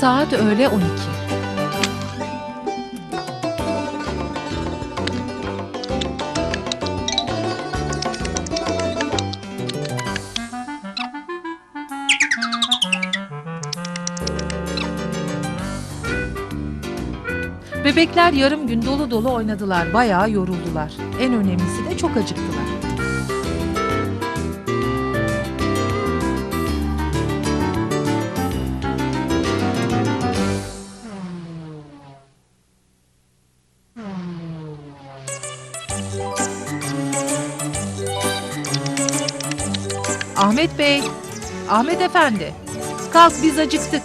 Saat öğle 12. Bebekler yarım gün dolu dolu oynadılar. Bayağı yoruldular. En önemlisi de çok acıktılar. Ahmet Bey, Ahmet Efendi. Kalk biz acıktık.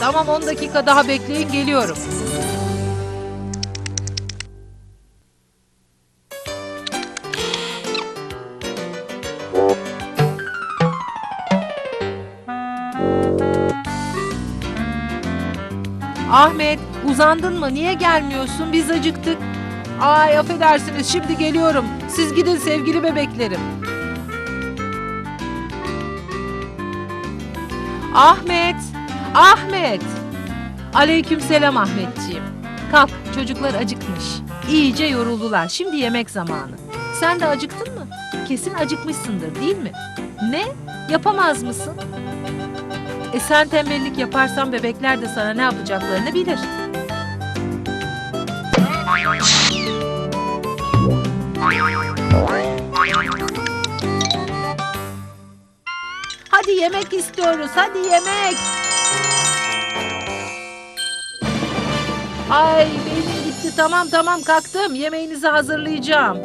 Tamam 10 dakika daha bekleyin geliyorum. Ahmet uzandın mı? Niye gelmiyorsun? Biz acıktık. Ay affedersiniz şimdi geliyorum. Siz gidin sevgili bebeklerim. Ahmet! Ahmet! Aleykümselam Ahmetciğim. Kalk çocuklar acıkmış. İyice yoruldular. Şimdi yemek zamanı. Sen de acıktın mı? Kesin acıkmışsındır değil mi? Ne? Yapamaz mısın? E sen tembellik yaparsan bebekler de sana ne yapacaklarını bilir. Hadi yemek istiyoruz. Hadi yemek. Ay beynim gitti. Tamam tamam kalktım. Yemeğinizi hazırlayacağım.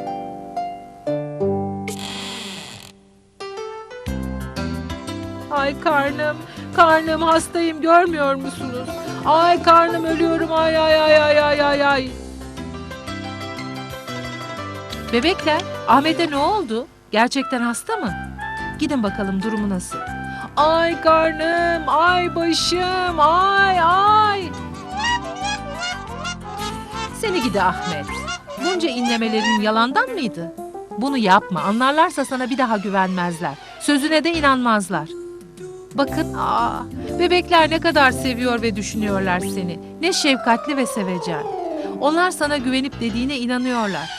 Ay karnım. Karnım hastayım görmüyor musunuz? Ay karnım ölüyorum. Ay ay ay ay ay ay ay. Bebekler, Ahmet'e ne oldu? Gerçekten hasta mı? Gidin bakalım durumu nasıl? Ay karnım, ay başım, ay ay. Seni gidi Ahmet. Bunca inlemelerin yalandan mıydı? Bunu yapma. Anlarlarsa sana bir daha güvenmezler. Sözüne de inanmazlar. Bakın, aa, bebekler ne kadar seviyor ve düşünüyorlar seni. Ne şefkatli ve sevecen. Onlar sana güvenip dediğine inanıyorlar.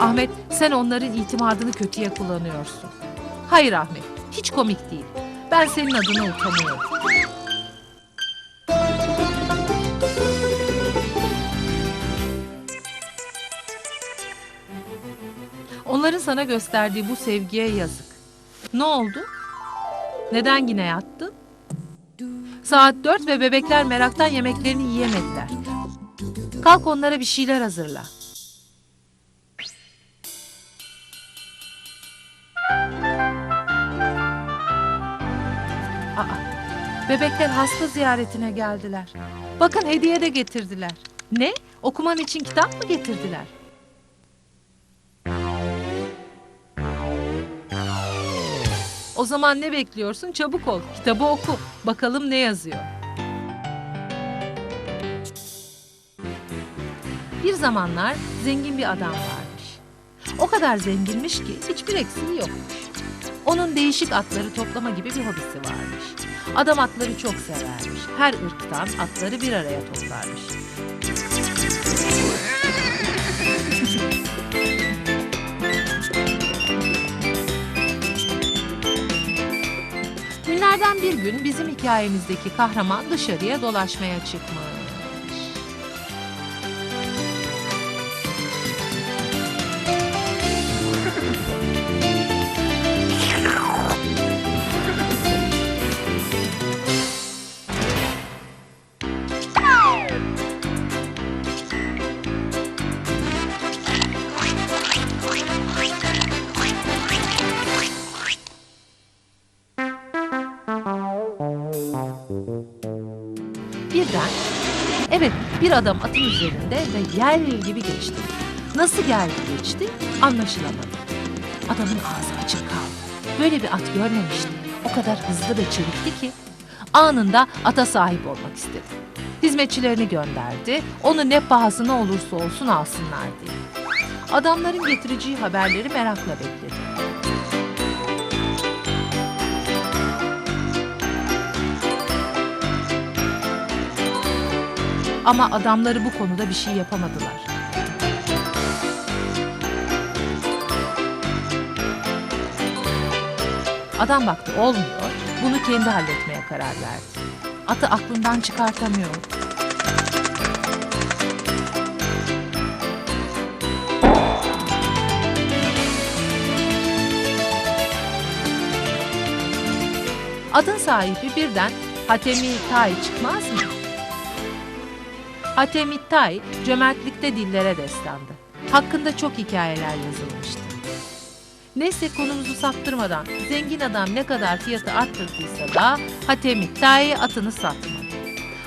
Ahmet, sen onların itimadını kötüye kullanıyorsun. Hayır Ahmet, hiç komik değil. Ben senin adına utanıyorum. Onların sana gösterdiği bu sevgiye yazık. Ne oldu? Neden yine yattın? Saat dört ve bebekler meraktan yemeklerini yiyemediler. Kalk onlara bir şeyler hazırla. Aa, bebekler hasta ziyaretine geldiler. Bakın hediye de getirdiler. Ne? Okuman için kitap mı getirdiler? O zaman ne bekliyorsun? Çabuk ol. Kitabı oku. Bakalım ne yazıyor. Bir zamanlar zengin bir adam varmış. O kadar zenginmiş ki hiçbir eksiği yokmuş. Onun değişik atları toplama gibi bir hobisi varmış. Adam atları çok severmiş. Her ırktan atları bir araya toplarmış. Günlerden bir gün bizim hikayemizdeki kahraman dışarıya dolaşmaya çıkmış. Birden, evet bir adam atın üzerinde ve yel gibi geçti. Nasıl geldi geçti anlaşılamadı. Adamın ağzı açık kaldı. Böyle bir at görmemişti. o kadar hızlı ve çevikti ki anında ata sahip olmak istedi. Hizmetçilerini gönderdi, onu ne pahasına olursa olsun alsınlar diye. Adamların getireceği haberleri merakla bekledi. Ama adamları bu konuda bir şey yapamadılar. Adam baktı olmuyor, bunu kendi halletmeye karar verdi. Atı aklından çıkartamıyor. Atın sahibi birden Hatemi Tay çıkmaz mı? Hatemi Tay cömertlikte dillere destandı. Hakkında çok hikayeler yazılmıştı. Neyse konumuzu saptırmadan zengin adam ne kadar fiyatı arttırdıysa da Hatemi Tay atını satmadı.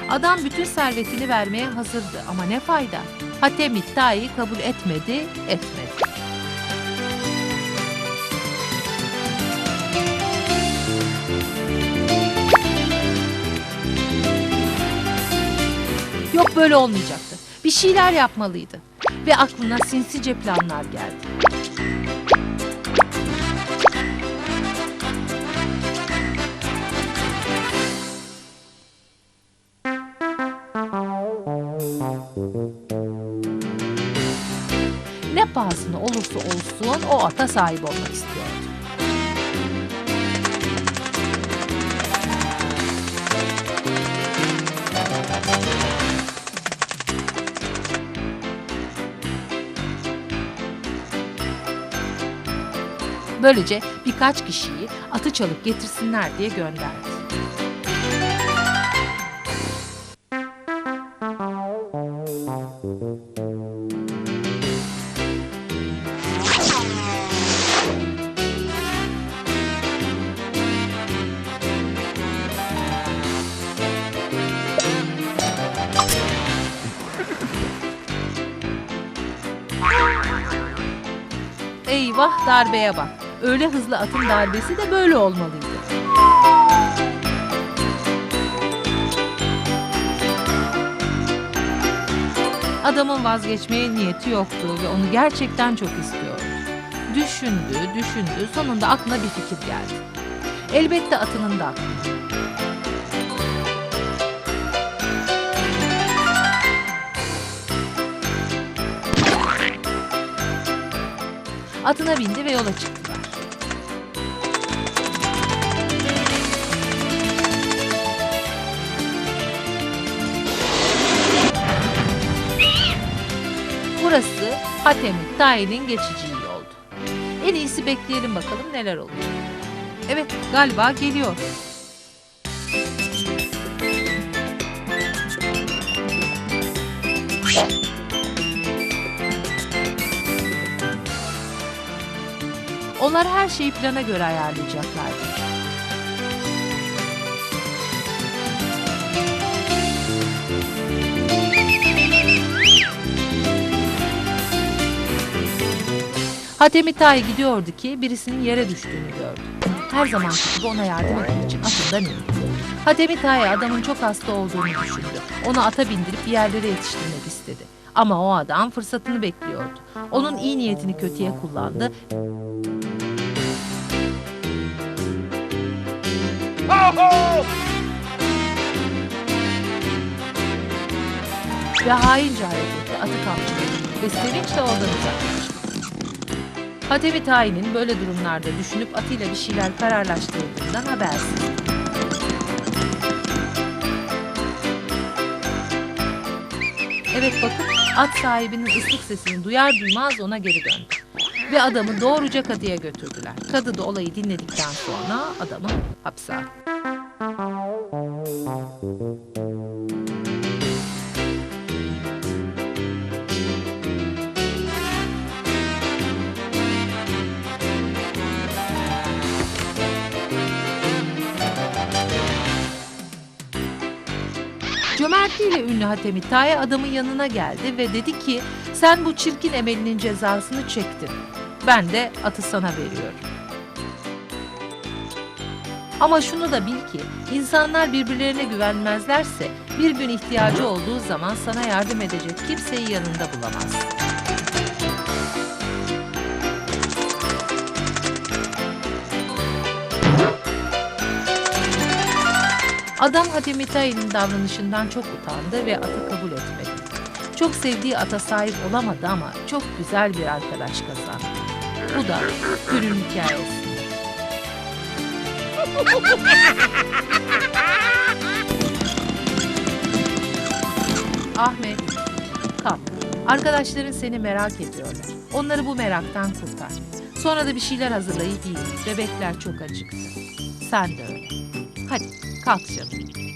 Adam bütün servetini vermeye hazırdı ama ne fayda? Hatemi Tay kabul etmedi, etmedi. Yok böyle olmayacaktı. Bir şeyler yapmalıydı. Ve aklına sinsice planlar geldi. Ne pahasına olursa olsun o ata sahip olmak istiyordu. Böylece birkaç kişiyi atı çalıp getirsinler diye gönderdi. Eyvah darbeye bak. Öyle hızlı atın darbesi de böyle olmalıydı. Adamın vazgeçmeye niyeti yoktu ve onu gerçekten çok istiyordu. Düşündü, düşündü, sonunda aklına bir fikir geldi. Elbette atının da aklı. Atına bindi ve yola çıktılar. Burası Hatem'in Tayi'nin geçici yoldu. En iyisi bekleyelim bakalım neler olacak. Evet galiba geliyor. Onlar her şeyi plana göre ayarlayacaklardı. Hatemi Tay gidiyordu ki birisinin yere düştüğünü gördü. Her zaman gibi ona yardım etmek için atından indi. Hatemi Tay adamın çok hasta olduğunu düşündü. Onu ata bindirip bir yerlere yetiştirmek istedi. Ama o adam fırsatını bekliyordu. Onun iyi niyetini kötüye kullandı ve haince hareketle atı kaptırdı ve sevinçle oradan uzaklaştı. Hatevi Tayin'in böyle durumlarda düşünüp atıyla bir şeyler kararlaştırdığından habersiz. Evet bakın at sahibinin ıslık sesini duyar duymaz ona geri döndü. Ve adamı doğruca kadıya götürdüler. Kadı da olayı dinledikten sonra adamı hapse attı. Cömertliğiyle ünlü Hatemi Taye adamın yanına geldi ve dedi ki sen bu çirkin emelinin cezasını çektin. Ben de atı sana veriyorum. Ama şunu da bil ki insanlar birbirlerine güvenmezlerse bir gün ihtiyacı olduğu zaman sana yardım edecek kimseyi yanında bulamaz. Adam Hatemitai'nin davranışından çok utandı ve atı kabul etmedi. Çok sevdiği ata sahip olamadı ama çok güzel bir arkadaş kazandı. Bu da günün hikayesi. Ahmet, kalk. Arkadaşların seni merak ediyorlar. Onları bu meraktan kurtar. Sonra da bir şeyler hazırlayıp yiyin. Bebekler çok acıktı. Sen de öyle. Hadi kalk canım.